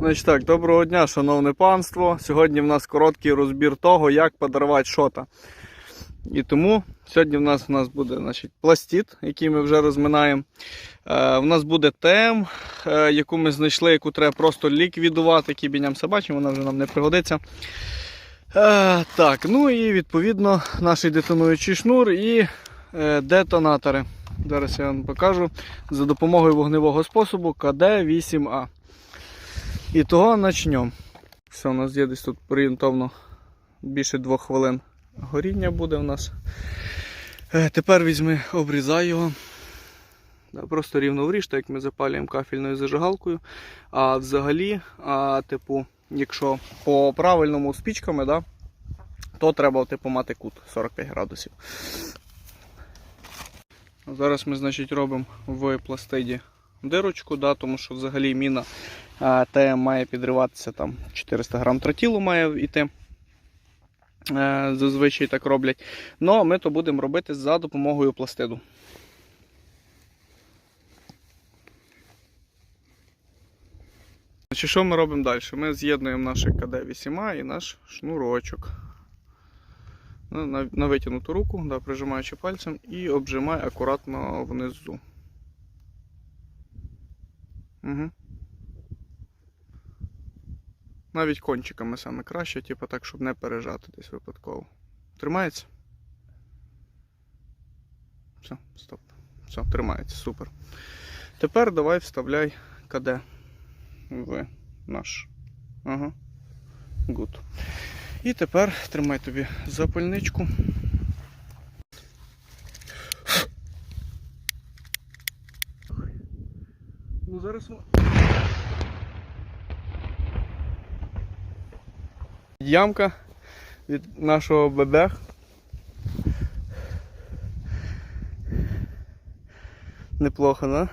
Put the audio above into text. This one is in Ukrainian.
Значить так, доброго дня, шановне панство. Сьогодні в нас короткий розбір того, як подарувати шота. І тому сьогодні в нас, в нас буде значить, пластит, який ми вже розминаємо. Е, в нас буде ТМ, е, яку ми знайшли, яку треба просто ліквідувати, кібіням собачим, вона вже нам не пригодиться. Е, так, ну і відповідно наш детонуючий шнур і е, детонатори. Зараз я вам покажу за допомогою вогневого способу КД-8А. І того почнемо. Все, у нас є десь тут орієнтовно більше двох хвилин горіння буде у нас. Е, Тепер візьми, обрізай його. Просто рівно вріж, так як ми запалюємо кафельною зажигалкою. А взагалі, а, типу, якщо по правильному спічками, да, то треба типу, мати кут 45 градусів. Зараз ми значить, робимо в пластиді дирочку, да, тому що взагалі міна а, ТМ має підриватися там 400 грам тротілу має йти. Е, Зазвичай так роблять. Но ми то будемо робити за допомогою пластиду. Що ми робимо далі? Ми з'єднуємо наше КД-8А і наш шнурочок. На, на, на витягнуту руку, да, прижимаючи пальцем, і обжимай акуратно внизу. Угу. Навіть кончиками саме краще, типу так, щоб не пережати десь випадково. Тримається? Все, стоп. Все, тримається, супер. Тепер давай вставляй КД в наш. Ага. Гуд. І тепер тримай тобі запальничку. Ну зараз. Ямка від нашого бебех. Неплохо, да?